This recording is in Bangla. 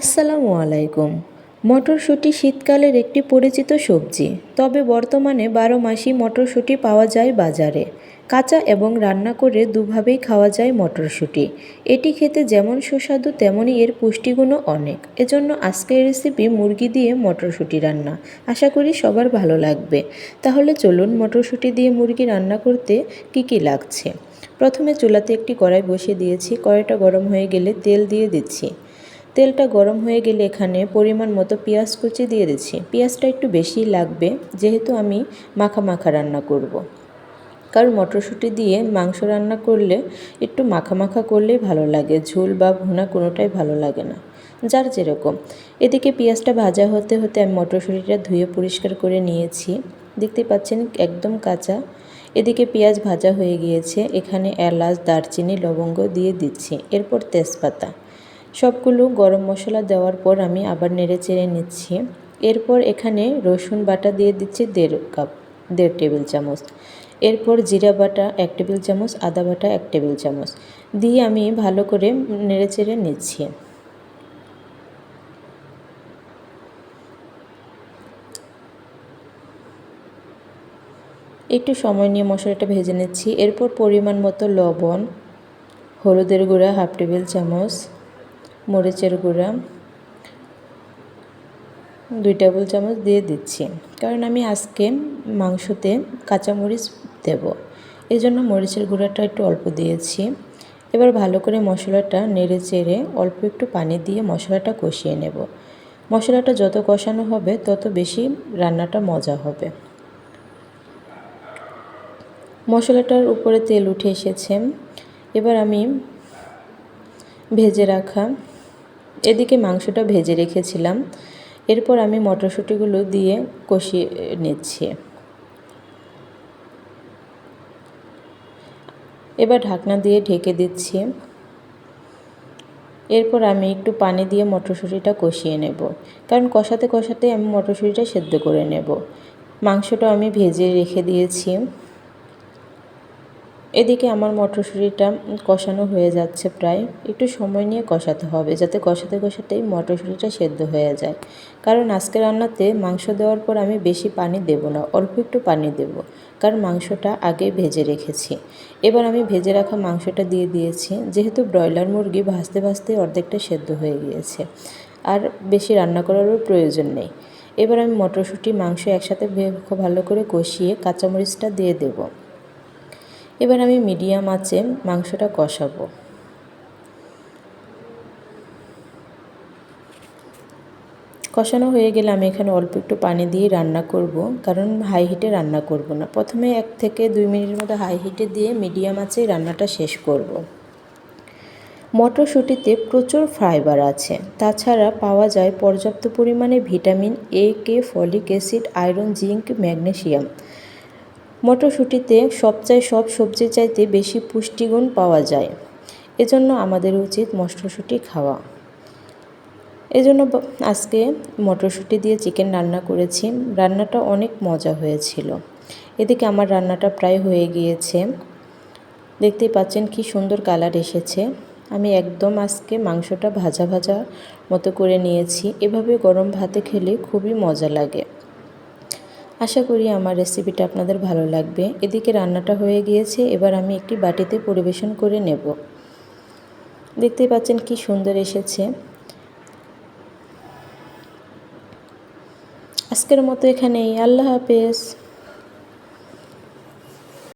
আসসালামু আলাইকুম। মটরশুঁটি শীতকালের একটি পরিচিত সবজি। তবে বর্তমানে বারো মাসই মটরশুঁটি পাওয়া যায় বাজারে। কাঁচা এবং রান্না করে দুভাবেই খাওয়া যায় মটরশুঁটি। এটি খেতে যেমন সুস্বাদু তেমনই এর পুষ্টিগুণও অনেক। এজন্য আজকের রেসিপি মুরগি দিয়ে মটরশুঁটি রান্না। আশা করি সবার ভালো লাগবে। তাহলে চলুন মটরশুঁটি দিয়ে মুরগি রান্না করতে কি কি লাগছে। প্রথমে চুলাতে একটি কড়াই বসিয়ে দিয়েছি। কড়াইটা গরম হয়ে গেলে তেল দিয়ে দিচ্ছি। তেলটা গরম হয়ে গেলে এখানে পরিমাণ মতো পেঁয়াজ কুচি দিয়ে দিচ্ছি। পেঁয়াজটা একটু বেশি লাগবে, যেহেতু আমি মাখা মাখা রান্না করব। কারণ মটরশুঁটি দিয়ে মাংস রান্না করলে একটু মাখা মাখা করলেই ভালো লাগে, ঝোল বা ভুনা কোনোটাই ভালো লাগে না। যার যেরকম। এদিকে পেঁয়াজটা ভাজা হতে হতে আমি মটরশুঁটিটা ধুয়ে পরিষ্কার করে নিয়েছি। দেখতে পাচ্ছেন একদম কাঁচা। এদিকে পেঁয়াজ ভাজা হয়ে গিয়েছে। এখানে এলাচ, দারচিনি, লবঙ্গ দিয়ে দিচ্ছি। এরপর তেজপাতা। সবগুলো গরম মশলা দেওয়ার পর আমি আবার নেড়ে চেড়ে নিচ্ছি। এরপর এখানে রসুন বাটা দিয়ে দিচ্ছি দেড় কাপ, দেড় টেবিল চামচ। এরপর জিরা বাটা এক টেবিল চামচ, আদা বাটা এক টেবিল চামচ। দিয়ে আমি ভালো করে নেড়ে চেড়ে নিচ্ছি। একটু সময় নিয়ে মশলাটা ভেজে নিচ্ছি। এরপর পরিমাণ মতো লবণ, হলুদের গুঁড়া, হাফ টেবিল চামচ। মরিচের গুঁড়া, দুই টেবিল চামচ দিয়ে দিচ্ছি। কারণ আমি আজকে মাংসতে কাঁচামরিচ দেব। এই জন্য মরিচের গুঁড়াটা একটু অল্প দিয়েছি। এবার ভালো করে মশলাটা নেড়ে চেড়ে অল্প একটু পানি দিয়ে মশলাটা কষিয়ে নেব। মশলাটা যত কষানো হবে, তত বেশি রান্নাটা মজা হবে। মশলাটার উপরে তেল উঠে এসেছে। এবার আমি ভেজে রাখা এদিকে মাংসটা ভেজে রেখেছিলাম। এরপর আমি মটরশুঁটিগুলো দিয়ে কষিয়ে নিচ্ছি। এবার ঢাকনা দিয়ে ঢেকে দিচ্ছি। এরপর আমি একটু পানি দিয়ে মটরশুঁটিটা কষিয়ে নেব। কারণ কষাতে কষাতে আমি মটরশুঁটিটা সেদ্ধ করে নেব। মাংসটা আমি ভেজে রেখে দিয়েছি। এদিকে আমার মটরশুঁটিটা কষানো হয়ে যাচ্ছে প্রায়। একটু সময় নিয়ে কষাতে হবে যাতে কষাতে কষাতেই মটরশুঁটিটা সেদ্ধ হয়ে যায়। কারণ আজকে রান্নাতে মাংস দেওয়ার পর আমি বেশি পানি দেব না, অল্প একটু পানি দেব। কারণ মাংসটা আগে ভেজে রেখেছি। এবার আমি ভেজে রাখা মাংসটা দিয়ে দিয়েছি। যেহেতু ব্রয়লার মুরগি ভাজতে ভাজতে অর্ধেকটা সেদ্ধ হয়ে গিয়েছে। আর বেশি রান্না করারও প্রয়োজন নেই। এবার আমি মটরশুঁটি, মাংস একসাথে খুব ভালো করে কষিয়ে কাঁচামরিচটা দিয়ে দেবো। এবার আমি মিডিয়াম আঁচে মাংসটা কষাবো। কষানো হয়ে গেলে আমি এখানে অল্প একটু পানি দিয়ে রান্না করব, কারণ হাই হিটে রান্না করব না। প্রথমে এক থেকে দুই মিনিটের মতো হাই হিটে দিয়ে মিডিয়াম আঁচে রান্নাটা শেষ করব। মটরশুঁটিতে প্রচুর ফাইবার আছে। তাছাড়া পাওয়া যায় পর্যাপ্ত পরিমাণে vitamin A K folic acid iron zinc magnesium মটরশুঁটিতে সবচাই সব সবজির চাইতে বেশি পুষ্টিগুণ পাওয়া যায়। এজন্য আমাদের উচিত মটরশুঁটি খাওয়া। এজন্য আজকে মটরশুঁটি দিয়ে চিকেন রান্না করেছি। রান্নাটা অনেক মজা হয়েছিল। এদিকে আমার রান্নাটা প্রায় হয়ে গিয়েছে। দেখতেই পাচ্ছেন কি সুন্দর কালার এসেছে। আমি একদম আজকে মাংসটা ভাজা ভাজা মতো করে নিয়েছি। এভাবে গরম ভাতে খেলে খুবই মজা লাগে। আশা করি আমার রেসিপিটা আপনাদের ভালো লাগবে। এদিকে রান্নাটা হয়ে গিয়েছে, এবার আমি একটি বাটিতে পরিবেশন করে নেব। দেখতে পাচ্ছেন কি সুন্দর এসেছে। আজকের মতো এখানেই। আল্লাহ হাফেজ।